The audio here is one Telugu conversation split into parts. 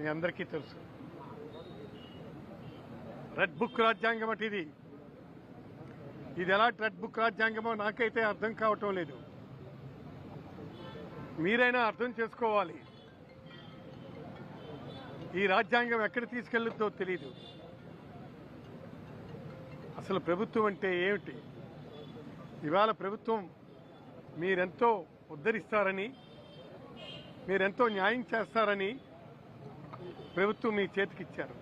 మీ అందరికీ తెలుసు. రెడ్ బుక్ రాజ్యాంగం అంటే ఇది. ఇది ఎలా రెడ్ బుక్ రాజ్యాంగమో నాకైతే అర్థం కావటం లేదు. మీరైనా అర్థం చేసుకోవాలి. ఈ రాజ్యాంగం ఎక్కడ తీసుకెళ్తుందో తెలియదు అసలు ప్రభుత్వం అంటే ఏమిటి? ఇవాళ ప్రభుత్వం మీరెంతో ఉద్ధరిస్తారని మీరెంతో న్యాయం చేస్తారని ప్రభుత్వం మీ చేతికిచ్చారు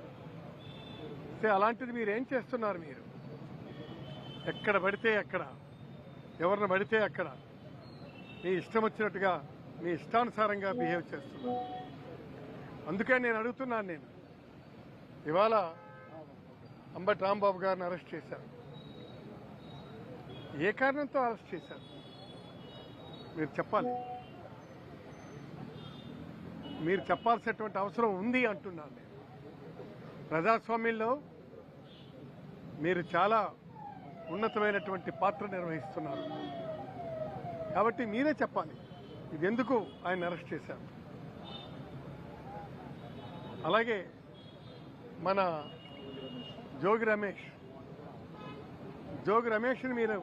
సరే అలాంటిది మీరు ఏం చేస్తున్నారు మీరు? ఎక్కడ పడితే ఎక్కడ ఎవరిని పడితే అక్కడ మీ ఇష్టం వచ్చినట్టుగా మీ ఇష్టానుసారంగా బిహేవ్ చేస్తున్నారు. అందుకే నేను అడుగుతున్నాను నేను. ఇవాళ అంబటి రాంబాబు గారిని అరెస్ట్ చేశారు. ఏ కారణంతో అరెస్ట్ చేశారు? మీరు చెప్పాలి. మీరు చెప్పాల్సినటువంటి అవసరం ఉంది అంటున్నాను నేను. ప్రజాస్వామ్యంలో మీరు చాలా ఉన్నతమైనటువంటి పాత్ర నిర్వహిస్తున్నారు. కాబట్టి మీరే చెప్పాలి ఇది ఎందుకు ఆయన అరెస్ట్ చేశారు? అలాగే మన జోగి రమేష్ జోగి రమేష్ని మీరు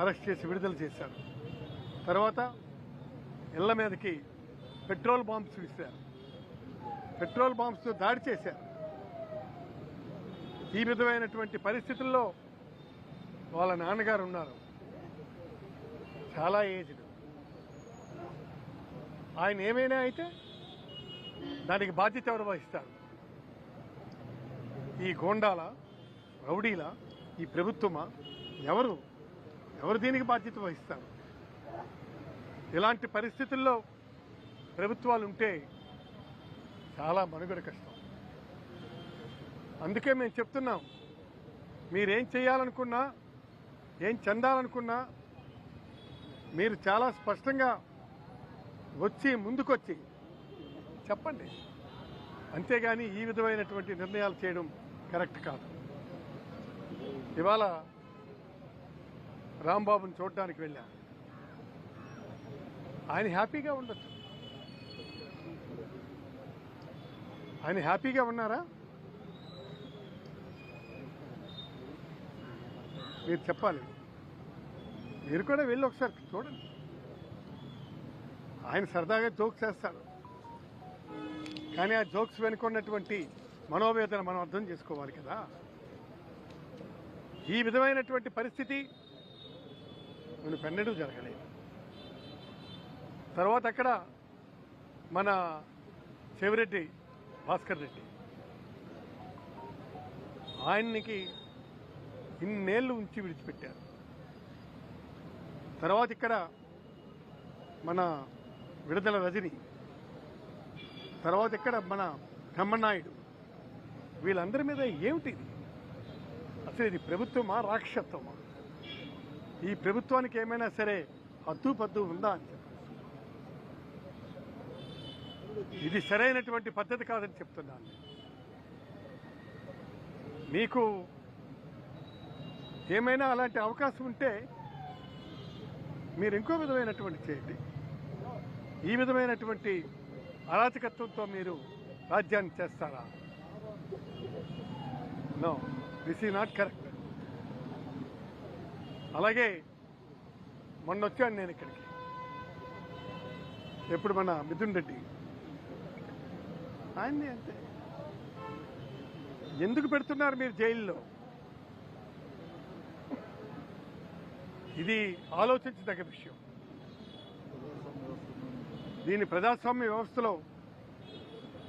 అరెస్ట్ చేసి విడుదల చేశారు. తర్వాత ఇళ్ళ మీదకి పెట్రోల్ బాంబ్స్ విసిరారు. పెట్రోల్ బాంబ్స్తో దాడి చేశారు. ఈ విధమైనటువంటి పరిస్థితుల్లో వాళ్ళ నాన్నగారు ఉన్నారు. చాలా ఏజ్డ్. ఆయన ఏమైనా అయితే దానికి బాధ్యత ఎవరు వహిస్తారు? ఈ గోండాల రౌడీల ఈ ప్రభుత్వమా? ఎవరు? ఎవరు దీనికి బాధ్యత వహిస్తారు? ఇలాంటి పరిస్థితుల్లో ప్రభుత్వాలు ఉంటే చాలా మనుగడ కష్టం. అందుకే మేము చెప్తున్నాం మీరేం చేయాలనుకున్నా ఏం చెందాలనుకున్నా మీరు చాలా స్పష్టంగా వచ్చి ముందుకొచ్చి చెప్పండి. అంతేగాని ఈ విధమైనటువంటి నిర్ణయాలు చేయడం కరెక్ట్ కాదు. ఇవాళ రాంబాబుని చూడడానికి వెళ్ళా. ఆయన హ్యాపీగా ఉండొచ్చు. ఆయన హ్యాపీగా ఉన్నారా? మీరు చెప్పాలి. మీరు కూడా వెళ్ళి ఒకసారి చూడండి. ఆయన సరదాగా జోక్స్ చేస్తాడు కానీ ఆ జోక్స్ వెనుకున్నటువంటి మనోవేదన మనం అర్థం చేసుకోవాలి కదా. ఈ విధమైనటువంటి పరిస్థితి నేను పెన్నడూ జరగలేదు. తర్వాత అక్కడ మన చెవిరెడ్డి భాస్కర్ రెడ్డి. ఆయన్నికి ఇన్నేళ్ళు ఉంచి విడిచిపెట్టారు. తర్వాత ఇక్కడ మన విడుదల రజని తర్వాత ఇక్కడ మన బ్రహ్మనాయుడు వీళ్ళందరి మీద ఏమిటి అసలు ఇది ప్రభుత్వమా రాక్షసత్వమా? ఈ ప్రభుత్వానికి ఏమైనా సరే హద్దు పద్దు ఉందా అని చెప్పి ఇది సరైనటువంటి పద్ధతి కాదని చెప్తున్నాను. మీకు ఏమైనా అలాంటి అవకాశం ఉంటే మీరు ఇంకో విధమైనటువంటి చేయండి. ఈ విధమైనటువంటి అరాచకత్వంతో మీరు రాజ్యాన్ని చేస్తారా? నో దిస్ ఈ నాట్ కరెక్ట్ అలాగే మొన్న వచ్చాను నేను ఇక్కడికి. ఎప్పుడు మన మిథున్ రెడ్డి? ఆయన్ని అంతే ఎందుకు పెడుతున్నారు మీరు జైల్లో? ఇది ఆలోచించదగ్గ విషయం. దీని ప్రజాస్వామ్య వ్యవస్థలో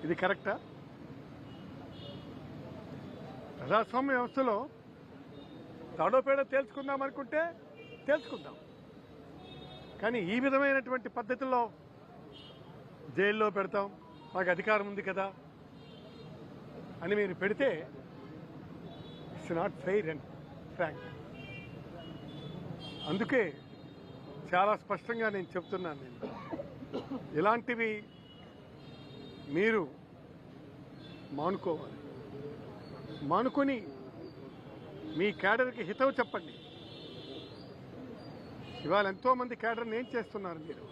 ఇది కరెక్టా? ప్రజాస్వామ్య వ్యవస్థలో తాడోపేడ తేల్చుకుందాం అనుకుంటే తేల్చుకుందాం. కానీ ఈ విధమైనటువంటి పద్ధతుల్లో జైల్లో పెడతాం. మాకు అధికారం ఉంది కదా అని మీరు పెడితే it's not fair and frank. అందుకే చాలా స్పష్టంగా నేను చెప్తున్నాను నేను. ఇలాంటివి మీరు మానుకోవాలి. మానుకొని మీ క్యాడర్కి హితవు చెప్పండి. ఇవాళ ఎంతోమంది క్యాడర్ని ఏం చేస్తున్నారు మీరు?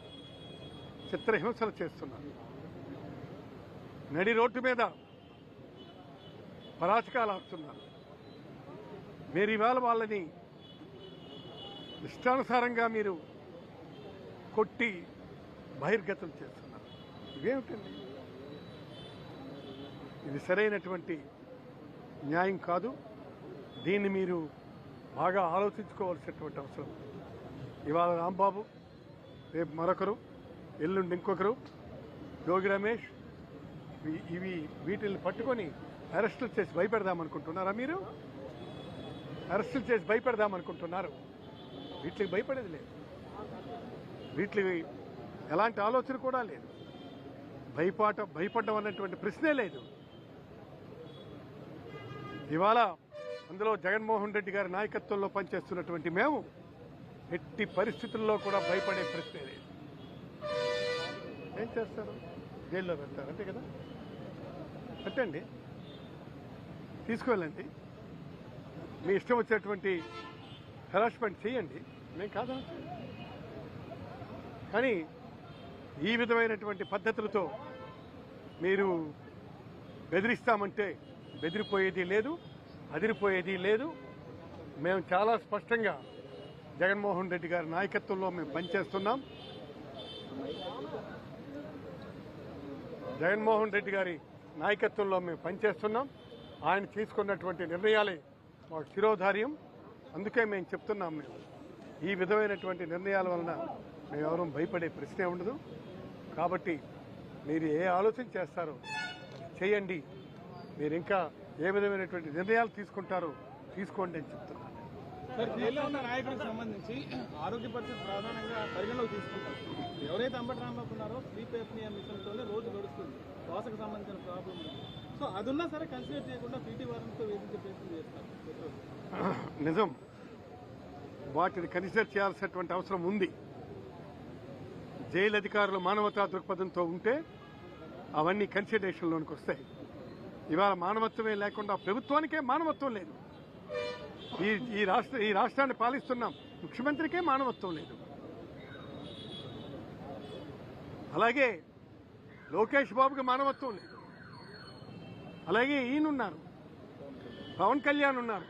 చిత్రహింసలు చేస్తున్నారు. నడి రోడ్డు మీద పరాచకాలు ఆపుతున్నారు. మీరు ఇవాళ వాళ్ళని ఇష్టానుసారంగా మీరు కొట్టి బహిర్గతం చేస్తున్నారు. ఇవేమిటండి? ఇది సరైనటువంటి న్యాయం కాదు. దీన్ని మీరు బాగా ఆలోచించుకోవాల్సినటువంటి అవసరం. ఇవాళ రాంబాబు రేపు మరొకరు ఎల్లుండి ఇంకొకరు. యోగి రమేష్ ఇవి- వీటిని పట్టుకొని అరెస్టులు చేసి భయపెడదామనుకుంటున్నారా మీరు? అరెస్టులు చేసి భయపెడదామనుకుంటున్నారు వీటికి భయపడేది లేదు. వీటికి ఎలాంటి ఆలోచన కూడా లేదు. భయపాట భయపడడం అన్నటువంటి ప్రశ్నే లేదు. ఇవాళ అందులో జగన్మోహన్ రెడ్డి గారి నాయకత్వంలో పనిచేస్తున్నటువంటి మేము ఎట్టి పరిస్థితుల్లో కూడా భయపడే ప్రశ్నే లేదు. ఏం చేస్తారు? జైల్లో పెడతారు అంతే కదా? పెట్టండి. తీసుకువెళ్ళండి. మీ ఇష్టం వచ్చేటువంటి హెరాస్మెంట్ చేయండి. మేము కాదా? కానీ ఈ విధమైనటువంటి పద్ధతులతో మీరు బెదిరిస్తామంటే బెదిరిపోయేది లేదు అదిరిపోయేది లేదు. మేము చాలా స్పష్టంగా జగన్మోహన్ రెడ్డి గారి నాయకత్వంలో మేము పనిచేస్తున్నాం. జగన్మోహన్ రెడ్డి గారి నాయకత్వంలో మేము పనిచేస్తున్నాం. ఆయన తీసుకున్నటువంటి నిర్ణయాలే మాకు శిరోధార్యం. అందుకే మేము చెప్తున్నాం మేము. ఈ విధమైనటువంటి నిర్ణయాల వలన మేము ఎవరూ భయపడే ప్రశ్నే ఉండదు. కాబట్టి మీరు ఏ ఆలోచన చేస్తారో చేయండి. మీరు ఇంకా ఏ విధమైనటువంటి నిర్ణయాలు తీసుకుంటారో తీసుకోండి అని చెప్తున్నాను సార్ జైల్లో ఉన్న నాయకుడికి సంబంధించి ఆరోగ్య పరిస్థితి ప్రధానంగా పరిగణలోకి తీసుకుంటారు ఎవరైతే అంబటి రాంబాబు ఉన్నారో స్లీప్ ఎప్నియా మిషన్తోనే రోజు గడుస్తుంది శ్వాసకు సంబంధించిన ప్రాబ్లం ఉంది. సో అది ఉన్నా సరే కన్సిడర్ చేయకుండా పీటీ వారంతో వేధించే ప్రయత్నం చేస్తారు. నిజం. వాటిని కన్సిడర్ చేయాల్సినటువంటి అవసరం ఉంది. జైలు అధికారులు మానవతా దృక్పథంతో ఉంటే అవన్నీ కన్సిడరేషన్లోనికి వస్తాయి. ఇవాళ మానవత్వమే లేకుండా ప్రభుత్వానికే మానవత్వం లేదు. ఈ ఈ రాష్ట్ర ఈ రాష్ట్రాన్ని పాలిస్తున్నాం. ముఖ్యమంత్రికే మానవత్వం లేదు. అలాగే లోకేష్ బాబుకి మానవత్వం లేదు. అలాగే ఈయనున్నారు. పవన్ కళ్యాణ్ ఉన్నారు.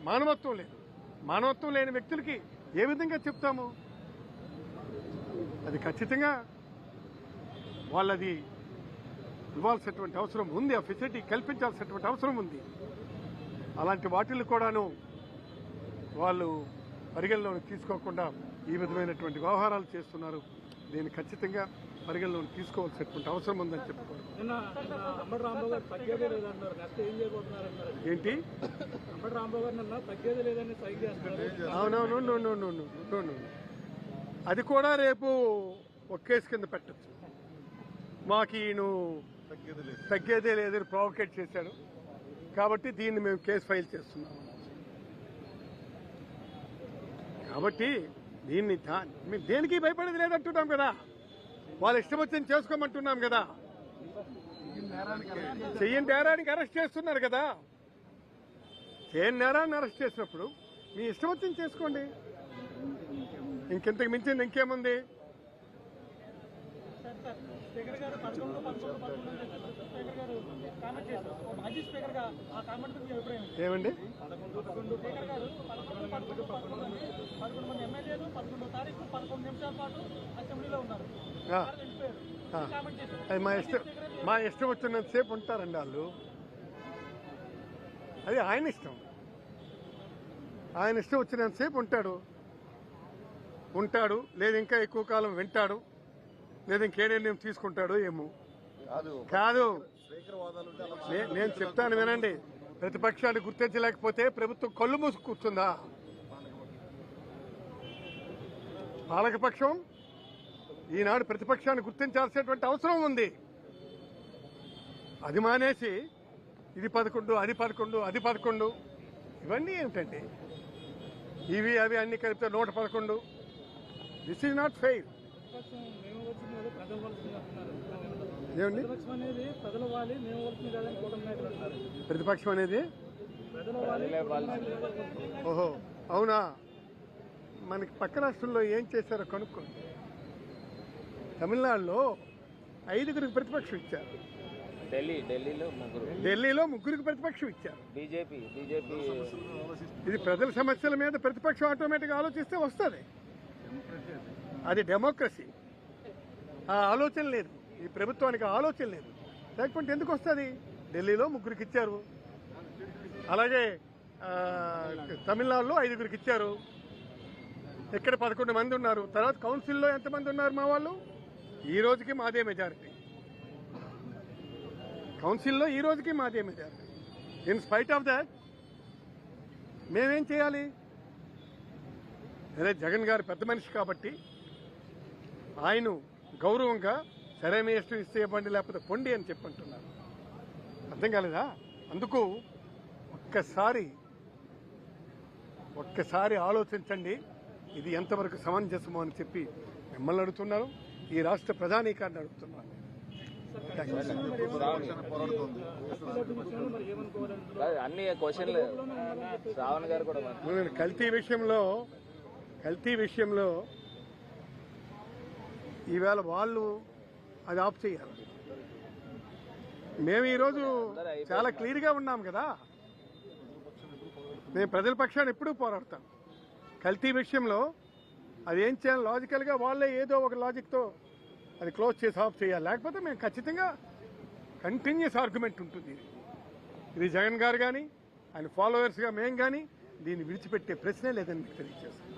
మానవత్వం లేదు. మానవత్వం లేని వ్యక్తులకి ఏ విధంగా చెప్తాము? అది ఖచ్చితంగా వాళ్ళది ఇవ్వాల్సినటువంటి అవసరం ఉంది. ఆ ఫెసిలిటీ కల్పించాల్సినటువంటి అవసరం ఉంది. అలాంటి వాటిని కూడాను వాళ్ళు పరిగణలోకి తీసుకోకుండా ఈ విధమైనటువంటి వ్యవహారాలు చేస్తున్నారు. దీన్ని ఖచ్చితంగా పరిగణలోకి తీసుకోవాల్సినటువంటి అవసరం ఉందని చెప్పుకోవాలి. ఏంటి? అవునవును no no no no no no. అది కూడా రేపు ఒక కేసు కింద పెట్టచ్చు. మాకు ఈయన తగ్గేదే లేదని ప్రావోకేట్ చేశాడు. కాబట్టి దీన్ని మేము కేసు ఫైల్ చేస్తున్నాం కాబట్టి దీన్ని దా- మేము దేనికి భయపడేది లేదంటున్నాం కదా. వాళ్ళు ఇష్టం వచ్చింది చేసుకోమంటున్నాం కదా. చెయ్యని నేరానికి అరెస్ట్ చేస్తున్నారు కదా. చేయని నేరాన్ని అరెస్ట్ చేసినప్పుడు మీ ఇష్టం వచ్చింది చేసుకోండి. ఇంకెంతకు మించింది ఇంకేముంది? స్పీకర్ గారు పదకొండు పదకొండు గారు కామెంట్ చేశారు. ఓ మాజీ స్పీకర్గా ఆ కామెంట్ మీ అభిప్రాయం ఏంటి? ఏమండి? మా ఇష్టం మా ఇష్టం వచ్చినంతసేపు ఉంటారండి వాళ్ళు. అది ఆయన ఇష్టం. ఆయన ఇష్టం వచ్చినంతసేపు ఉంటాడు. ఉంటాడు. లేదు ఇంకా ఎక్కువ కాలం వింటాడు. లేదు ఇంకే నిర్ణయం తీసుకుంటాడు ఏమో. కాదు. కాదు. నేను చెప్తాను వినండి. ప్రతిపక్షాన్ని గుర్తించలేకపోతే ప్రభుత్వం కళ్ళు మూసి కూర్చుందా? పాలకపక్షం ఈనాడు ప్రతిపక్షాన్ని గుర్తించాల్సినటువంటి అవసరం ఉంది. అది మానేసి ఇది పదకొండు అది పదకొండు అది పదకొండు. ఇవన్నీ ఏమిటండి? ఇవి అవి అన్ని కలిపితే నూట పదకొండు. దిస్ ఈజ్ నాట్ ఫెయిర్ ప్రతిపక్షం మేము వచ్చిన వాళ్ళు ప్రజలు వలసింది అంటున్నారు ఏమండి? ప్రతిపక్షం అనేది ప్రజల వాలి మేము వలసింది కాదని కూటమి నాయకులు అంటున్నారు. ప్రతిపక్షం అనేది? ప్రజల వాలి కూటమి నాయకులు కాదని ఓహో అవునా? మనకి పక్క రాష్ట్రంలో ఏం చేశారో కనుక్కోండి తమిళనాడులో ఐదుగురికి ప్రతిపక్షం ఇచ్చారు. ఢిల్లీ ఢిల్లీలో ముగ్గురు. ఢిల్లీలో ముగ్గురికి ప్రతిపక్షం ఇచ్చారు. BJP BJP. ఇది ప్రజల సమస్యల మీద ప్రతిపక్షం ఆటోమేటిక్గా ఆలోచిస్తే వస్తుంది. అది డెమోక్రసీ ఆ ఆలోచన లేదు. ఈ ప్రభుత్వానికి ఆలోచన లేదు. లేకపోతే ఎందుకు వస్తుంది? ఢిల్లీలో ముగ్గురికి ఇచ్చారు. అలాగే తమిళనాడులో ఐదుగురికి ఇచ్చారు. ఇక్కడ పదకొండు మంది ఉన్నారు. తర్వాత కౌన్సిల్లో ఎంతమంది ఉన్నారు మా వాళ్ళు? ఈ రోజుకి మాదే మెజారిటీ కౌన్సిల్లో ఈ రోజుకి మాదే majority in spite of that మేమేం చేయాలి? అదే జగన్ గారు పెద్ద మనిషి కాబట్టి ఆయన గౌరవంగా సరే మీ ఇష్టం ఇస్తే ఇవ్వండి లేకపోతే పొండి అని చెప్పంటున్నారు. అర్థం కాలేదా? అందుకు ఒక్కసారి ఒక్కసారి ఆలోచించండి ఇది ఎంతవరకు సమంజసమో అని చెప్పి మిమ్మల్ని అడుగుతున్నాను ఈ రాష్ట్ర అడుగుతున్నాను you. పోరాడుతుంది కాదు, అన్ని క్వశ్చన్లు. శ్రావణ్ గారు కూడా కల్తీ విషయంలో కల్తీ విషయంలో ఈవేళ వాళ్ళు అది ఆఫ్ చేయాలి. మేము ఈరోజు చాలా క్లియర్గా ఉన్నాం కదా. నేను ప్రజల పక్షాన్ని ఎప్పుడూ పోరాడతాను కల్తీ విషయంలో అది ఏం చేయాలి? లాజికల్గా వాళ్ళే ఏదో ఒక లాజిక్తో అది క్లోజ్ చేసి ఆఫ్ చేయాలి. లేకపోతే మేము ఖచ్చితంగా కంటిన్యూస్ ఆర్గ్యుమెంట్ ఉంటుంది. ఇది. జగన్ గారు కానీ ఆయన ఫాలోవర్స్గా మేము కానీ దీన్ని విడిచిపెట్టే ప్రశ్నే లేదని మీకు తెలియజేస్తాను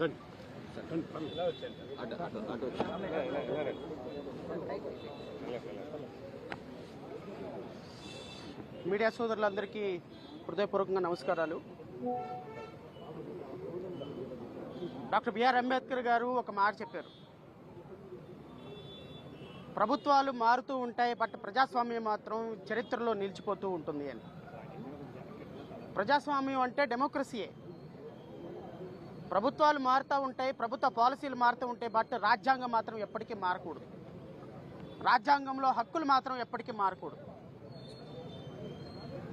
రండి. మీడియా సోదరులందరికీ హృదయపూర్వకంగా నమస్కారాలు. డాక్టర్ బిఆర్ అంబేద్కర్ గారు ఒక మాట చెప్పారు. ప్రభుత్వాలు మారుతూ ఉంటాయి బట్ ప్రజాస్వామ్యం మాత్రం చరిత్రలో నిలిచిపోతూ ఉంటుంది అని. ప్రజాస్వామ్యం అంటే డెమోక్రసీయే. ప్రభుత్వాలు మారుతూ ఉంటాయి ప్రభుత్వ పాలసీలు మారుతూ ఉంటాయి బట్ రాజ్యాంగం మాత్రం ఎప్పటికీ మారకూడదు. రాజ్యాంగంలో హక్కులు మాత్రం ఎప్పటికీ మారకూడదు.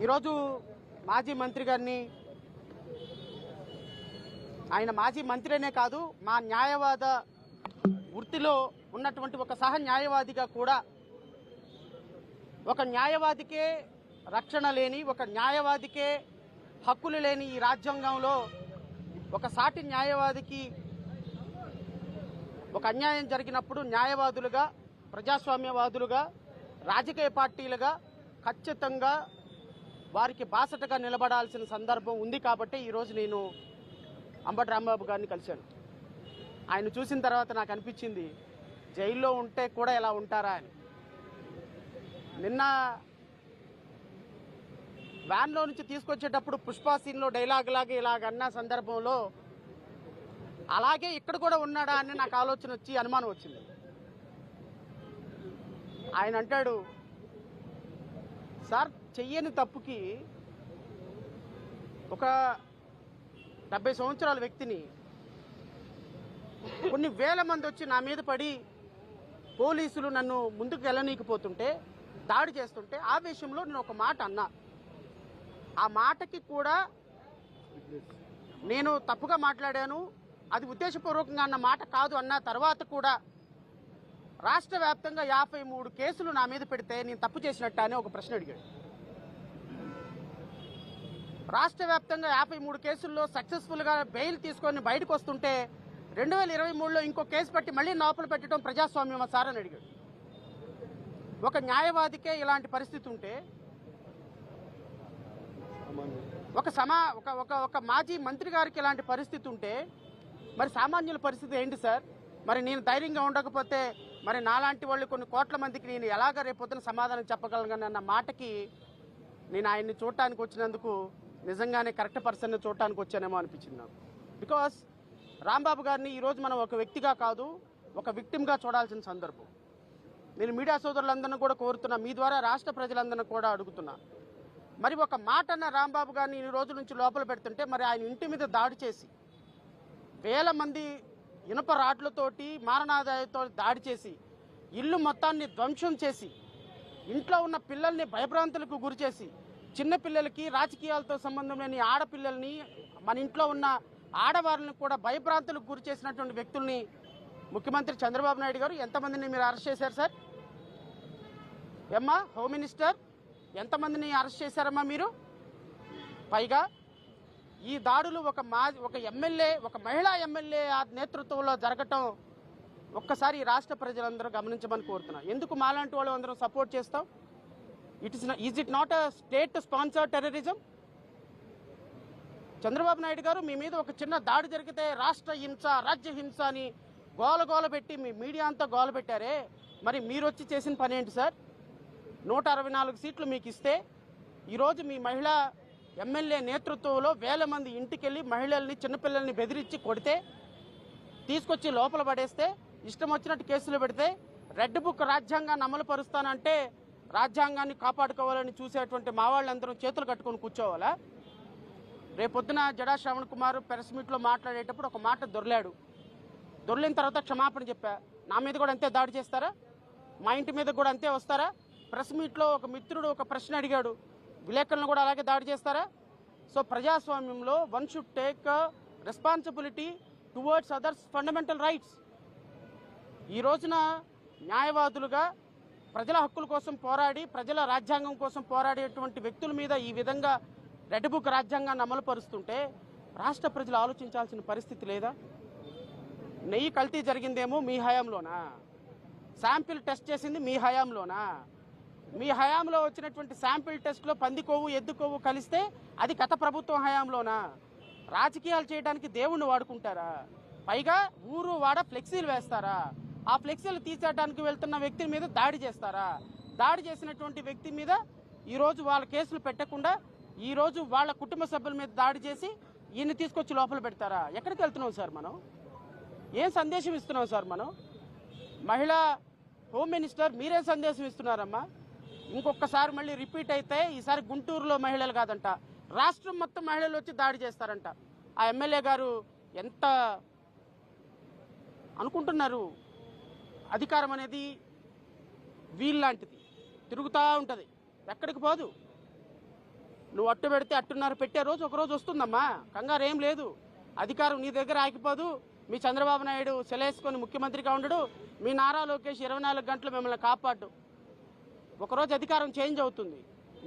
ఈరోజు మాజీ మంత్రి గారిని ఆయన మాజీ మంత్రినే కాదు మా న్యాయవాద వృత్తిలో ఉన్నటువంటి ఒక సహ న్యాయవాదిగా కూడా ఒక న్యాయవాదికే రక్షణ లేని ఒక న్యాయవాదికే హక్కులు లేని ఈ రాజ్యాంగంలో ఒక సాటి న్యాయవాదికి ఒక అన్యాయం జరిగినప్పుడు న్యాయవాదులుగా ప్రజాస్వామ్యవాదులుగా రాజకీయ పార్టీలుగా ఖచ్చితంగా వారికి బాసటగా నిలబడాల్సిన సందర్భం ఉంది కాబట్టి ఈరోజు నేను అంబటి రాంబాబు గారిని కలిశాను. ఆయన చూసిన తర్వాత నాకు అనిపించింది జైల్లో ఉంటే కూడా ఎలా ఉంటారా? అని. నిన్న వ్యాన్లో నుంచి తీసుకొచ్చేటప్పుడు పుష్పా సీన్లో డైలాగ్ లాగా ఇలాగ అన్న సందర్భంలో అలాగే ఇక్కడ కూడా ఉన్నాడా అని నాకు ఆలోచన వచ్చి అనుమానం వచ్చింది. ఆయన అంటాడు సార్ చెయ్యని తప్పుకి ఒక డెబ్బై సంవత్సరాల వ్యక్తిని కొన్ని వేల మంది వచ్చి నా మీద పడి పోలీసులు నన్ను ముందుకు వెళ్ళనీకపోతుంటే దాడి చేస్తుంటే ఆ విషయంలో నేను ఒక మాట అన్నా. ఆ మాటకి కూడా నేను తప్పుగా మాట్లాడాను. అది ఉద్దేశపూర్వకంగా అన్న మాట కాదు అన్న తర్వాత కూడా రాష్ట్ర వ్యాప్తంగా యాభై మూడు కేసులు నా మీద పెడితే నేను తప్పు చేసినట్టు అని ఒక ప్రశ్న అడిగాడు. రాష్ట్ర వ్యాప్తంగా యాభై మూడు కేసుల్లో సక్సెస్ఫుల్గా బెయిల్ తీసుకొని బయటకు వస్తుంటే రెండు వేల ఇరవై మూడులో ఇంకో కేసు పెట్టి మళ్ళీ లోపల పెట్టడం ప్రజాస్వామ్యమా సార్ అని అడిగాడు. ఒక న్యాయవాదికే ఇలాంటి పరిస్థితి ఉంటే ఒక సమా ఒక ఒక ఒక మాజీ మంత్రి గారికి ఇలాంటి పరిస్థితి ఉంటే మరి సామాన్యుల పరిస్థితి ఏంటి సార్? మరి నేను ధైర్యంగా ఉండకపోతే మరి నాలాంటి వాళ్ళు కొన్ని కోట్ల మందికి నేను ఎలాగ రేపొద్దున సమాధానం చెప్పగలను మాటకి నేను ఆయన్ని చూడటానికి వచ్చినందుకు నిజంగానే కరెక్ట్ పర్సన్ని చూడటానికి వచ్చానేమో అనిపించింది నాకు. బికాస్ రాంబాబు గారిని ఈరోజు మనం ఒక వ్యక్తిగా కాదు ఒక విక్టిమ్గా చూడాల్సిన సందర్భం. నేను మీడియా సోదరులందరినీ కూడా కోరుతున్నా మీ ద్వారా రాష్ట్ర ప్రజలందరినీ కూడా అడుగుతున్నా. మరి ఒక మాట అన్న రాంబాబు గారిని ఇన్ని రోజుల నుంచి లోపల పెడుతుంటే మరి ఆయన ఇంటి మీద దాడి చేసి వేల మంది ఇనుప రాడ్లతోటి మారణాదాయతో దాడి చేసి ఇల్లు మొత్తాన్ని ధ్వంసం చేసి ఇంట్లో ఉన్న పిల్లల్ని భయభ్రాంతులకు గురిచేసి చిన్నపిల్లలకి రాజకీయాలతో సంబంధం లేని ఆడపిల్లల్ని మన ఇంట్లో ఉన్న ఆడవారిని కూడా భయభ్రాంతులకు గురి చేసినటువంటి వ్యక్తుల్ని ముఖ్యమంత్రి చంద్రబాబు నాయుడు గారు ఎంతమందిని మీరు అరెస్ట్ చేశారు సార్? ఎమ్మా హోమ్ మినిస్టర్? ఎంతమందిని అరెస్ట్ చేశారమ్మా మీరు? పైగా ఈ దాడులు ఒక మా ఒక ఎమ్మెల్యే ఒక మహిళా ఎమ్మెల్యే ఆ నేతృత్వంలో జరగటం ఒక్కసారి రాష్ట్ర ప్రజలందరూ గమనించమని కోరుతున్నా. ఎందుకు మాలాంటి వాళ్ళు అందరం సపోర్ట్ చేస్తాం? It is is it not a state sponsor terrorism Chandrababu Naidu garu మీ మీద ఒక చిన్న దాడి జరిగితే రాష్ట్ర హింస రాజ్య హింస అని గోల గోల పెట్టి మీ మీడియా అంతా గోల పెట్టారే. మరి మీరు వచ్చి చేసిన పని ఏంటి సార్? నూట అరవై నాలుగు సీట్లు మీకు ఇస్తే ఈరోజు మీ మహిళా ఎమ్మెల్యే నేతృత్వంలో వేల మంది ఇంటికెళ్ళి మహిళల్ని చిన్నపిల్లల్ని బెదిరించి కొడితే తీసుకొచ్చి లోపల పడేస్తే ఇష్టం వచ్చినట్టు కేసులు పెడితే రెడ్ బుక్ రాజ్యాంగాన్ని అమలు పరుస్తానంటే రాజ్యాంగాన్ని కాపాడుకోవాలని చూసేటువంటి మా వాళ్ళందరూ చేతులు కట్టుకొని కూర్చోవాలా? రేపొద్దున జడా శ్రవణ్ కుమార్ ప్రెస్ మీట్లో మాట్లాడేటప్పుడు ఒక మాట దొర్లాడు. దొరిలిన తర్వాత క్షమాపణ చెప్పా. నా మీద కూడా అంతే దాడి చేస్తారా? మా ఇంటి మీద కూడా అంతే వస్తారా? ప్రెస్ మీట్లో ఒక మిత్రుడు ఒక ప్రశ్న అడిగాడు. విలేకరులను కూడా అలాగే దాడి చేస్తారా? సో ప్రజాస్వామ్యంలో one should take responsibility towards others fundamental rights. ఈ రోజున న్యాయవాదులుగా ప్రజల హక్కుల కోసం పోరాడి ప్రజల రాజ్యాంగం కోసం పోరాడేటువంటి వ్యక్తుల మీద ఈ విధంగా రెడ్ బుక్ రాజ్యాంగాన్ని అమలు పరుస్తుంటే రాష్ట్ర ప్రజలు ఆలోచించాల్సిన పరిస్థితి లేదా? నెయ్యి కల్తీ జరిగిందేమో మీ హయాంలోనా? శాంపిల్ టెస్ట్ చేసింది మీ హయాంలోనా? మీ హయాంలో వచ్చినటువంటి శాంపిల్ టెస్ట్లో పంది కొవ్వు ఎద్దు కొవ్వు కలిస్తే అది గత ప్రభుత్వం హయాంలోనా? రాజకీయాలు చేయడానికి దేవుణ్ణి వాడుకుంటారా? పైగా ఊరు వాడ ఫ్లెక్సీలు వేస్తారా? ఆ ఫ్లెక్సీలు తీసేయడానికి వెళ్తున్న వ్యక్తి మీద దాడి చేస్తారా? దాడి చేసినటువంటి వ్యక్తి మీద ఈరోజు వాళ్ళ కేసులు పెట్టకుండా ఈరోజు వాళ్ళ కుటుంబ సభ్యుల మీద దాడి చేసి ఈయన్ని తీసుకొచ్చి లోపల పెడతారా? ఎక్కడికి వెళ్తున్నాం సార్ మనం? ఏం సందేశం ఇస్తున్నాం సార్ మనం? మహిళా హోమ్ మినిస్టర్ మీరేం సందేశం ఇస్తున్నారమ్మా? ఇంకొకసారి మళ్ళీ రిపీట్ అయితే ఈసారి గుంటూరులో మహిళలు కాదంట. రాష్ట్రం మొత్తం మహిళలు వచ్చి దాడి చేస్తారంట. ఆ ఎమ్మెల్యే గారు ఎంత అనుకుంటున్నారు? అధికారం అనేది వీళ్ళలాంటిది తిరుగుతూ ఉంటుంది. ఎక్కడికి పోదు. నువ్వు అట్టు పెడితే అట్టున్నర పెట్టే రోజు ఒకరోజు వస్తుందమ్మా. కంగారు ఏం లేదు. అధికారం నీ దగ్గర ఆగిపోదు. మీ చంద్రబాబు నాయుడు సెలేసుకొని ముఖ్యమంత్రిగా ఉండడు మీ నారా లోకేష్ ఇరవై నాలుగు గంటలు మిమ్మల్ని కాపాడు. ఒకరోజు అధికారం చేంజ్ అవుతుంది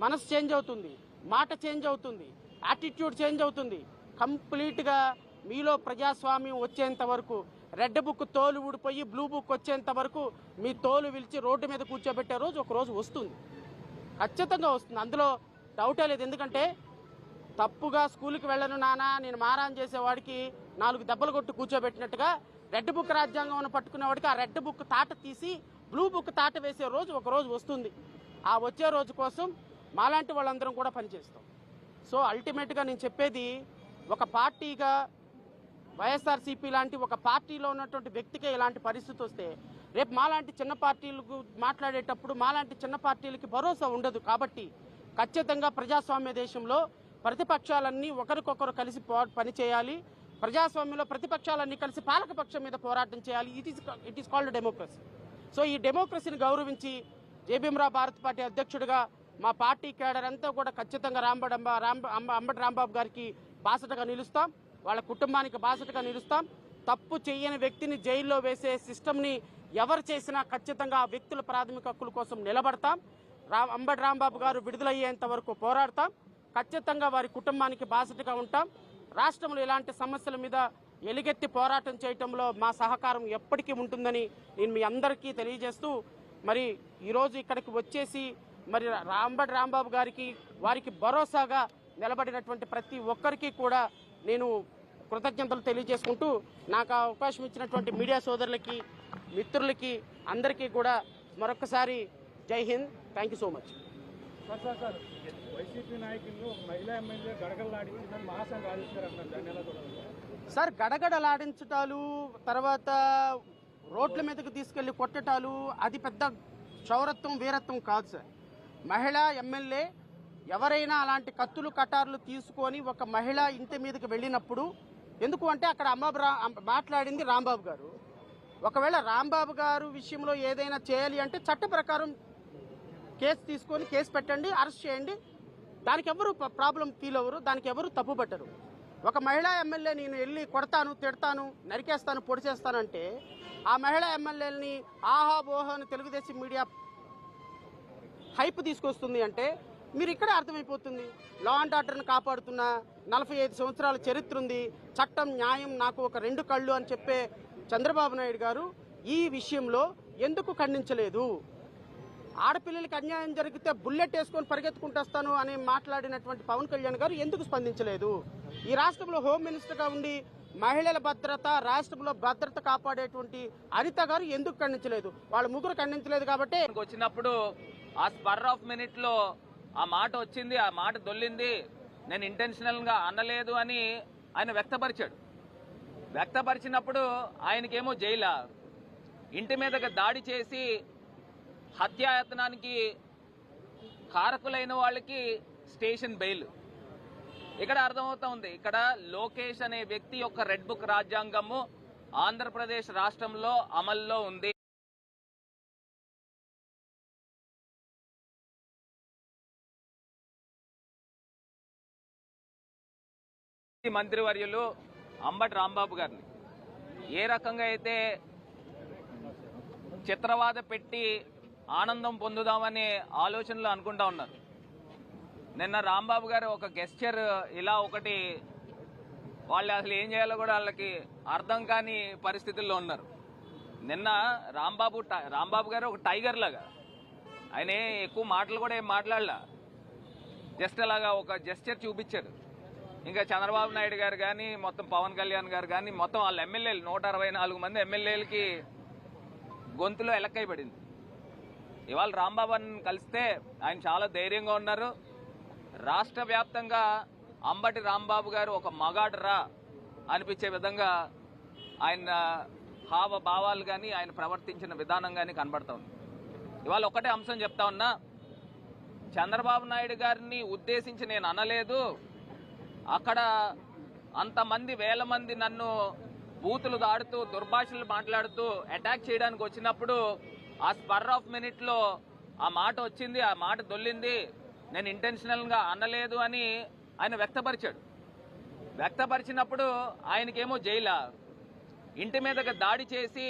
మనసు చేంజ్ అవుతుంది మాట చేంజ్ అవుతుంది యాటిట్యూడ్ చేంజ్ అవుతుంది. కంప్లీట్గా మీలో ప్రజాస్వామ్యం వచ్చేంత వరకు రెడ్ బుక్ తోలు ఊడిపోయి బ్లూ బుక్ వచ్చేంత వరకు మీ తోలు విలిచి రోడ్డు మీద కూర్చోబెట్టే రోజు ఒక రోజు వస్తుంది. ఖచ్చితంగా వస్తుంది. అందులో డౌటే లేదు. ఎందుకంటే తప్పుగా స్కూల్కి వెళ్ళను నానా నేను మారాన్ చేసేవాడికి నాలుగు దెబ్బలు కొట్టి కూర్చోబెట్టినట్టుగా రెడ్ బుక్ రాజ్యాంగం పట్టుకునేవాడికి ఆ రెడ్ బుక్ తాట తీసి బ్లూ బుక్ తాట వేసే రోజు ఒక రోజు వస్తుంది. ఆ వచ్చే రోజు కోసం మాలాంటి వాళ్ళందరం కూడా పనిచేస్తాం. సో అల్టిమేట్గా నేను చెప్పేది ఒక పార్టీగా వైఎస్ఆర్సీపీ లాంటి ఒక పార్టీలో ఉన్నటువంటి వ్యక్తికే ఇలాంటి పరిస్థితి వస్తే రేపు మాలాంటి చిన్న పార్టీలకు మాట్లాడేటప్పుడు మాలాంటి చిన్న పార్టీలకి భరోసా ఉండదు కాబట్టి ఖచ్చితంగా ప్రజాస్వామ్య దేశంలో ప్రతిపక్షాలన్నీ ఒకరికొకరు కలిసి పనిచేయాలి. పని చేయాలి ప్రజాస్వామ్యంలో ప్రతిపక్షాలన్నీ కలిసి పాలకపక్షం మీద పోరాటం చేయాలి. It is it is called democracy so ఈ డెమోక్రసీని గౌరవించి జేబీఎంరావు భారత్ పార్టీ అధ్యక్షుడిగా మా పార్టీ కేడర్ అంతా కూడా ఖచ్చితంగా రాంబడంబ రాంబ అంబ అంబటి రాంబాబు గారికి బాసటగా నిలుస్తాం. వాళ్ళ కుటుంబానికి బాసటగా నిలుస్తాం. తప్పు చేయని వ్యక్తిని జైల్లో వేసే సిస్టమ్ని ఎవరు చేసినా ఖచ్చితంగా ఆ వ్యక్తుల ప్రాథమిక హక్కుల కోసం నిలబడతాం. రా అంబటి రాంబాబు గారు విడుదలయ్యేంత వరకు పోరాడతాం. ఖచ్చితంగా వారి కుటుంబానికి బాసటగా ఉంటాం. రాష్ట్రంలో ఇలాంటి సమస్యల మీద ఎలుగెత్తి పోరాటం చేయటంలో మా సహకారం ఎప్పటికీ ఉంటుందని నేను మీ అందరికీ తెలియజేస్తూ మరి ఈరోజు ఇక్కడికి వచ్చేసి మరి రాంబడి రాంబాబు గారికి వారికి భరోసాగా నిలబడినటువంటి ప్రతి ఒక్కరికి కూడా నేను కృతజ్ఞతలు తెలియజేసుకుంటూ నాకు ఆ అవకాశం ఇచ్చినటువంటి మీడియా సోదరులకి మిత్రులకి అందరికీ కూడా మరొకసారి Jai Hind. Thank you so much. Sir sir నాయకులు ఒక మహిళా ఎమ్మెల్యే గడగడలాడించిందని మహాసంఘ ఆదిత్యారు అన్నారు దాన్ని ఎలా చూడాలి సార్ గడగడలాడించటాలు తర్వాత రోడ్ల మీదకు తీసుకెళ్ళి కొట్టటాలు అది పెద్ద చౌరత్వం వీరత్వం కాదు సార్. మహిళా ఎమ్మెల్యే ఎవరైనా అలాంటి కత్తులు కటార్లు తీసుకొని ఒక మహిళ ఇంటి మీదకి వెళ్ళినప్పుడు ఎందుకు అంటే అక్కడ అమ్మ మాట్లాడింది రాంబాబు గారు. ఒకవేళ రాంబాబు గారు విషయంలో ఏదైనా చేయాలి అంటే చట్ట ప్రకారం కేసు తీసుకొని కేసు పెట్టండి అరెస్ట్ చేయండి దానికి ఎవరు ప్రాబ్లం ఫీల్ అవ్వరు దానికి ఎవరు తప్పుపట్టరు ఒక మహిళా ఎమ్మెల్యే నేను వెళ్ళి కొడతాను తిడతాను నరికేస్తాను పొడిచేస్తానంటే ఆ మహిళా ఎమ్మెల్యేలని ఆహా బోహా అని తెలుగుదేశం మీడియా హైప్ తీసుకొస్తుంది అంటే మీరు ఇక్కడే అర్థమైపోతుంది. లా అండ్ ఆర్డర్ని కాపాడుతున్న నలభై ఐదు సంవత్సరాల చరిత్ర ఉంది. చట్టం న్యాయం నాకు ఒక రెండు కళ్ళు అని చెప్పే చంద్రబాబు నాయుడు గారు ఈ విషయంలో ఎందుకు ఖండించలేదు? ఆడపిల్లలకి అన్యాయం జరిగితే బుల్లెట్ వేసుకొని పరిగెత్తుకుంటేస్తాను అని మాట్లాడినటువంటి పవన్ కళ్యాణ్ గారు ఎందుకు స్పందించలేదు? ఈ రాష్ట్రంలో హోమ్ మినిస్టర్గా ఉండి మహిళల భద్రత రాష్ట్రంలో భద్రత కాపాడేటువంటి అనిత గారు ఎందుకు ఖండించలేదు? వాళ్ళ ముగ్గురు ఖండించలేదు కాబట్టి వచ్చినప్పుడు ఆ స్పర్ ఆఫ్ మినిట్లో ఆ మాట వచ్చింది ఆ మాట దొల్లింది. నేను ఇంటెన్షనల్గా అనలేదు అని ఆయన వ్యక్తపరిచాడు. వ్యక్తపరిచినప్పుడు ఆయనకేమో జైలా. ఇంటి మీదకి దాడి చేసి హత్యాయత్నానికి కారకులైన వాళ్ళకి స్టేషన్ బెయిల్. ఇక్కడ అర్థమవుతా ఉంది. ఇక్కడ లోకేష్ అనే వ్యక్తి యొక్క రెడ్ బుక్ రాజ్యాంగము ఆంధ్రప్రదేశ్ రాష్ట్రంలో అమల్లో ఉంది. మంత్రివర్యులు అంబటి రాంబాబు గారిని. ఏ రకంగా అయితే చిత్రవాద పెట్టి ఆనందం పొందుదామనే ఆలోచనలు అనుకుంటా ఉన్నారు నిన్న రాంబాబు గారు ఒక గెస్చర్ ఇలా ఒకటి వాళ్ళు అసలు ఏం చేయాలో కూడా వాళ్ళకి అర్థం కాని పరిస్థితుల్లో ఉన్నారు. నిన్న రాంబాబు టై- రాంబాబు గారు ఒక టైగర్ లాగా. ఆయన ఎక్కువ మాటలు కూడా ఏం మాట్లాడలా. జస్ట్ అలాగా ఒక జెస్చర్ చూపించారు ఇంకా చంద్రబాబు నాయుడు గారు కానీ మొత్తం పవన్ కళ్యాణ్ గారు కానీ మొత్తం వాళ్ళ ఎమ్మెల్యేలు నూట అరవై నాలుగు మంది ఎమ్మెల్యేలకి గొంతులో ఎలక్కై పడింది. ఇవాళ రాంబాబుని కలిస్తే ఆయన చాలా ధైర్యంగా ఉన్నారు. రాష్ట్ర వ్యాప్తంగా అంబటి రాంబాబు గారు ఒక మగాడరా అనిపించే విధంగా ఆయన హావ భావాలు కానీ ఆయన ప్రవర్తించిన విధానం కానీ కనబడతా ఉంది. ఇవాళ ఒకటే అంశం చెప్తా ఉన్నా చంద్రబాబు నాయుడు గారిని ఉద్దేశించి నేను అనలేదు. అక్కడ అంతమంది వేల మంది నన్ను బూతులు దాడుతూ దుర్భాషలు మాట్లాడుతూ అటాక్ చేయడానికి వచ్చినప్పుడు ఆ స్పర్ ఆఫ్ మినిట్లో ఆ మాట వచ్చింది ఆ మాట దొల్లింది. నేను ఇంటెన్షనల్గా అనలేదు అని ఆయన వ్యక్తపరిచాడు. వ్యక్తపరిచినప్పుడు ఆయనకేమో జైలా. ఇంటి మీదకి దాడి చేసి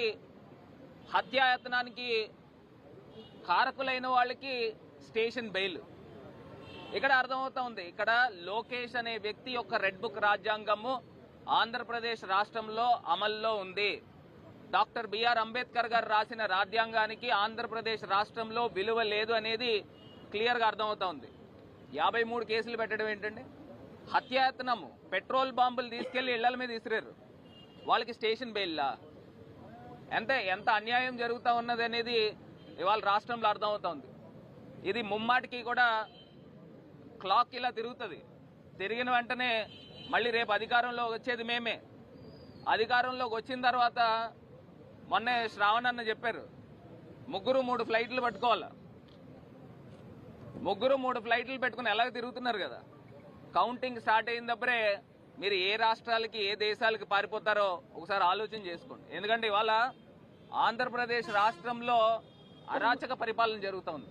హత్యాయత్నానికి కారకులైన వాళ్ళకి స్టేషన్ బెయిల్. ఇక్కడ అర్థమవుతా ఉంది ఇక్కడ లోకేష్ అనే వ్యక్తి యొక్క రెడ్ బుక్ రాజ్యాంగము ఆంధ్రప్రదేశ్ రాష్ట్రంలో అమల్లో ఉంది. డాక్టర్ బిఆర్ అంబేద్కర్ గారు రాసిన రాజ్యాంగానికి ఆంధ్రప్రదేశ్ రాష్ట్రంలో విలువ లేదు అనేది క్లియర్గా అర్థమవుతా ఉంది. యాభై మూడు కేసులు పెట్టడం ఏంటండి? హత్యాయత్నము. పెట్రోల్ బాంబులు తీసుకెళ్ళి ఇళ్ళ మీద విసిరారు వాళ్ళకి స్టేషన్ బెయిల్లా? ఎంత ఎంత అన్యాయం జరుగుతూ ఉన్నది అనేది ఇవాళ రాష్ట్రంలో అర్థమవుతా ఉంది. ఇది ముమ్మాటికి కూడా క్లాక్ ఇలా తిరుగుతుంది. తిరిగిన వెంటనే మళ్ళీ రేపు అధికారంలో వచ్చేది మేమే. అధికారంలోకి వచ్చిన తర్వాత మొన్నే శ్రావణ్ అన్న చెప్పారు ముగ్గురు మూడు ఫ్లైట్లు పట్టుకోవాలి. ముగ్గురు మూడు ఫ్లైట్లు పెట్టుకుని ఎలాగ తిరుగుతున్నారు కదా. కౌంటింగ్ స్టార్ట్ అయినప్పుడే మీరు ఏ రాష్ట్రాలకి ఏ దేశాలకి పారిపోతారో ఒకసారి ఆలోచన చేసుకోండి. ఎందుకంటే ఇవాళ ఆంధ్రప్రదేశ్ రాష్ట్రంలో అరాచక పరిపాలన జరుగుతూ ఉంది.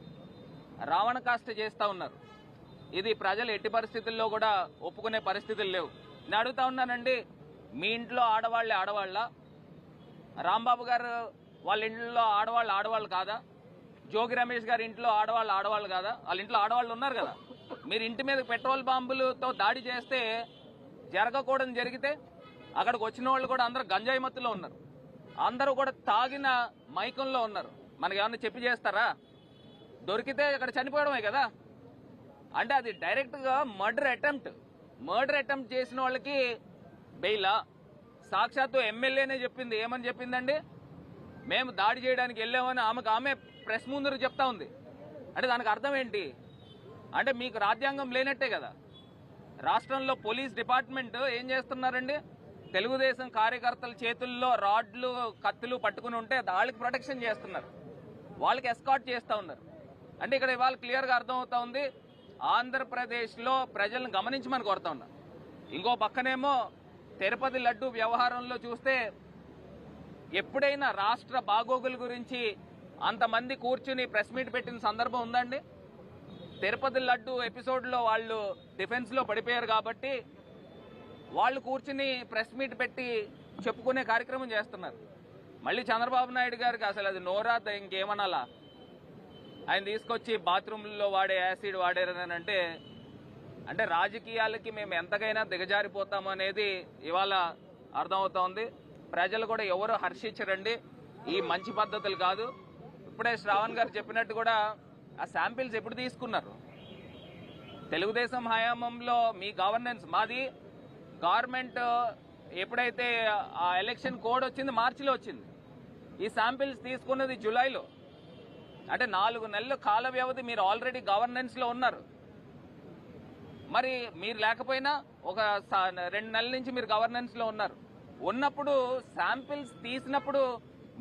రావణ కాస్త చేస్తూ ఉన్నారు. ఇది ప్రజలు ఎట్టి పరిస్థితుల్లో కూడా ఒప్పుకునే పరిస్థితులు లేవు. నేను అడుగుతా ఉన్నానండి మీ ఇంట్లో ఆడవాళ్ళే ఆడవాళ్ళ? రాంబాబు గారు వాళ్ళ ఇంట్లో ఆడవాళ్ళు ఆడవాళ్ళు కాదా? జోగి రమేష్ గారి ఇంట్లో ఆడవాళ్ళు ఆడవాళ్ళు కాదా? వాళ్ళ ఇంట్లో ఆడవాళ్ళు ఉన్నారు కదా. మీరు ఇంటి మీద పెట్రోల్ బాంబులతో దాడి చేస్తే జరగకూడదు జరిగితే అక్కడికి వచ్చిన వాళ్ళు కూడా అందరూ గంజాయి మత్తులో ఉన్నారు. అందరూ కూడా తాగిన మైకంలో ఉన్నారు. మనకి ఏమన్నా చెప్పి చేస్తారా? దొరికితే అక్కడ చనిపోవడమే కదా. అంటే అది డైరెక్ట్గా మర్డర్ అటెంప్ట్. మర్డర్ అటెంప్ట్ చేసిన వాళ్ళకి బెయిలా? సాక్షాత్తు ఎమ్మెల్యేనే చెప్పింది. ఏమని చెప్పిందండి? మేము దాడి చేయడానికి వెళ్ళామని ఆమెకు ఆమె ప్రెస్ ముందర చెప్తా ఉంది. అంటే దానికి అర్థం ఏంటి? అంటే మీకు రాజ్యాంగం లేనట్టే కదా. రాష్ట్రంలో పోలీస్ డిపార్ట్మెంట్ ఏం చేస్తున్నారండి? తెలుగుదేశం కార్యకర్తల చేతుల్లో రాడ్లు కత్తులు పట్టుకుని ఉంటే వాళ్ళకి ప్రొటెక్షన్ చేస్తున్నారు. వాళ్ళకి ఎస్కాట్ చేస్తూ ఉన్నారు. అంటే ఇక్కడ ఇవాళ క్లియర్గా అర్థమవుతా ఉంది. ఆంధ్రప్రదేశ్లో ప్రజలను గమనించమని కోరుతా ఉన్నారు ఇంకో పక్కనేమో తిరుపతి లడ్డు వ్యవహారంలో చూస్తే ఎప్పుడైనా రాష్ట్ర బాగోగుల గురించి అంతమంది కూర్చుని ప్రెస్ మీట్ పెట్టిన సందర్భం ఉందండి? తిరుపతి లడ్డు ఎపిసోడ్లో వాళ్ళు డిఫెన్స్లో పడిపోయారు కాబట్టి వాళ్ళు కూర్చుని ప్రెస్ మీట్ పెట్టి చెప్పుకునే కార్యక్రమం చేస్తున్నారు. మళ్ళీ చంద్రబాబు నాయుడు గారికి అసలు అది నోరా ఇంకేమనాలా? ఆయన తీసుకొచ్చి బాత్రూంలో వాడే యాసిడ్ వాడారని అంటే అంటే రాజకీయాలకి మేము ఎంతకైనా దిగజారిపోతాము అనేది ఇవాళ అర్థమవుతోంది ప్రజలు కూడా ఎవరు హర్షించరండి. ఈ మంచి పద్ధతులు కాదు. ఇప్పుడే శ్రావణ్ గారు చెప్పినట్టు కూడా ఆ శాంపిల్స్ ఎప్పుడు తీసుకున్నారు? తెలుగుదేశం హయాంలో మీ గవర్నెన్స్ మాది. గవర్నమెంట్ ఎప్పుడైతే ఆ ఎలక్షన్ కోడ్ వచ్చింది మార్చిలో వచ్చింది. ఈ శాంపిల్స్ తీసుకున్నది జూలైలో. అంటే నాలుగు నెలల కాల వ్యవధి మీరు ఆల్రెడీ గవర్నెన్స్లో ఉన్నారు. మరి మీరు లేకపోయినా ఒక రెండు నెలల నుంచి మీరు గవర్నెన్స్లో ఉన్నారు. ఉన్నప్పుడు శాంపిల్స్ తీసినప్పుడు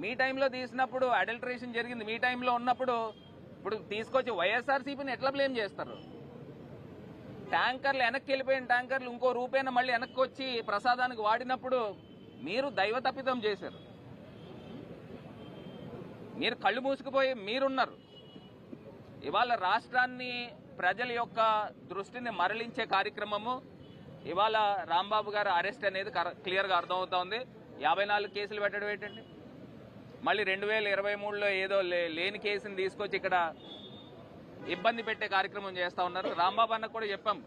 మీ టైంలో తీసినప్పుడు అడల్టరేషన్ జరిగింది. మీ టైంలో ఉన్నప్పుడు ఇప్పుడు తీసుకొచ్చి వైఎస్ఆర్సీపీని ఎట్లా బ్లేమ్ చేస్తారు? ట్యాంకర్లు వెనక్కి వెళ్ళిపోయిన ట్యాంకర్లు ఇంకో రూపేణ మళ్ళీ వెనక్కి వచ్చి ప్రసాదానికి వాడినప్పుడు మీరు దైవ తప్పితం చేశారు. మీరు కళ్ళు మూసుకుపోయి మీరున్నారు. ఇవాళ రాష్ట్రాన్ని ప్రజల యొక్క దృష్టిని మరలించే కార్యక్రమము. ఇవాళ రాంబాబు గారు అరెస్ట్ అనేది కర- క్లియర్గా అర్థమవుతోంది. యాభై నాలుగు కేసులు పెట్టడం ఏంటండి? మళ్ళీ రెండు వేల ఇరవై మూడులో ఏదో లే- లేని కేసుని తీసుకొచ్చి ఇక్కడ ఇబ్బంది పెట్టే కార్యక్రమం చేస్తా ఉన్నారు. రాంబాబు అన్న కూడా చెప్పాం.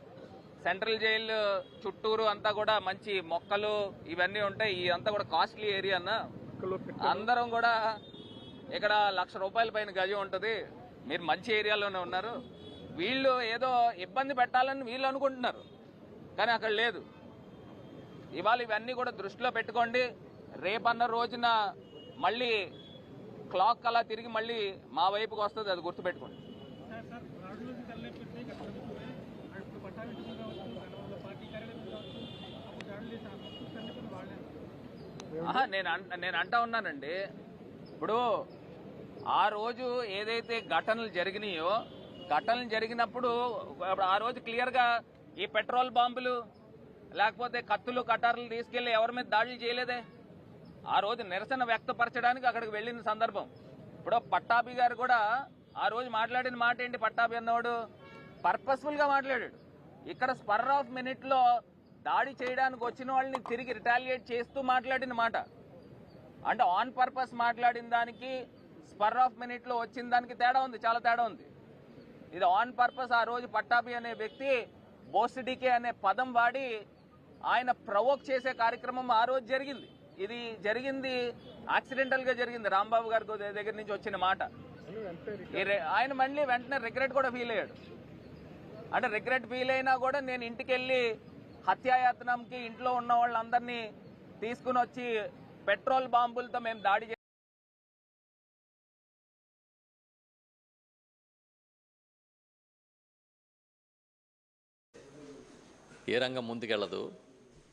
సెంట్రల్ జైలు చుట్టూరు అంతా కూడా మంచి మొక్కలు ఇవన్నీ ఉంటాయి. ఇదంతా కూడా కాస్ట్లీ ఏరియా అన్న. అందరం కూడా ఇక్కడ లక్ష రూపాయల పైన గజం ఉంటుంది. మీరు మంచి ఏరియాలోనే ఉన్నారు. వీళ్ళు ఏదో ఇబ్బంది పెట్టాలని వీళ్ళు అనుకుంటున్నారు. కానీ అక్కడ లేదు. ఇవాళ ఇవన్నీ కూడా దృష్టిలో పెట్టుకోండి. రేపన్న రోజున మళ్ళీ క్లాక్ అలా తిరిగి మళ్ళీ మా వైపుకి వస్తుంది అది గుర్తుపెట్టుకోండి. నేను నేను అంటా ఉన్నానండి. ఇప్పుడు ఆ రోజు ఏదైతే ఘటనలు జరిగినాయో ఘటనలు జరిగినప్పుడు అప్పుడు ఆ రోజు క్లియర్గా ఈ పెట్రోల్ బాంబులు లేకపోతే కత్తులు కటార్లు తీసుకెళ్ళి ఎవరి మీద దాడులు చేయలేదే? ఆ రోజు నిరసన వ్యక్తపరచడానికి అక్కడికి వెళ్ళిన సందర్భం. ఇప్పుడు పట్టాభి గారు కూడా ఆ రోజు మాట్లాడిన మాట ఏంటి పట్టాభి అన్నవాడు? పర్పస్ఫుల్గా మాట్లాడాడు. ఇక్కడ స్పర్ ఆఫ్ మినిట్లో దాడి చేయడానికి వచ్చిన వాళ్ళని తిరిగి రిటాలియేట్ చేస్తూ మాట్లాడిన మాట. అంటే ఆన్ పర్పస్ మాట్లాడిన దానికి స్పర్ ఆఫ్ మినిట్లో వచ్చిన దానికి తేడా ఉంది చాలా తేడా ఉంది. ఇది ఆన్ పర్పస్ ఆ రోజు పట్టాభి అనే వ్యక్తి బోసిడికే అనే పదం వాడి ఆయన ప్రవోక్ చేసే కార్యక్రమం ఆ రోజు జరిగింది. ఇది జరిగింది యాక్సిడెంటల్గా జరిగింది. రాంబాబు గారి దగ్గర నుంచి వచ్చిన మాట. ఈ ఆయన మళ్ళీ వెంటనే రిగ్రెట్ కూడా ఫీల్ అయ్యాడు. అంటే రిగ్రెట్ ఫీల్ అయినా కూడా నేను ఇంటికి వెళ్ళి హత్యాయత్నంకి ఇంట్లో ఉన్న వాళ్ళందరినీ తీసుకుని వచ్చి పెట్రోల్ బాంబులతో మేము దాడి ఏ రంగం ముందుకెళ్ళదు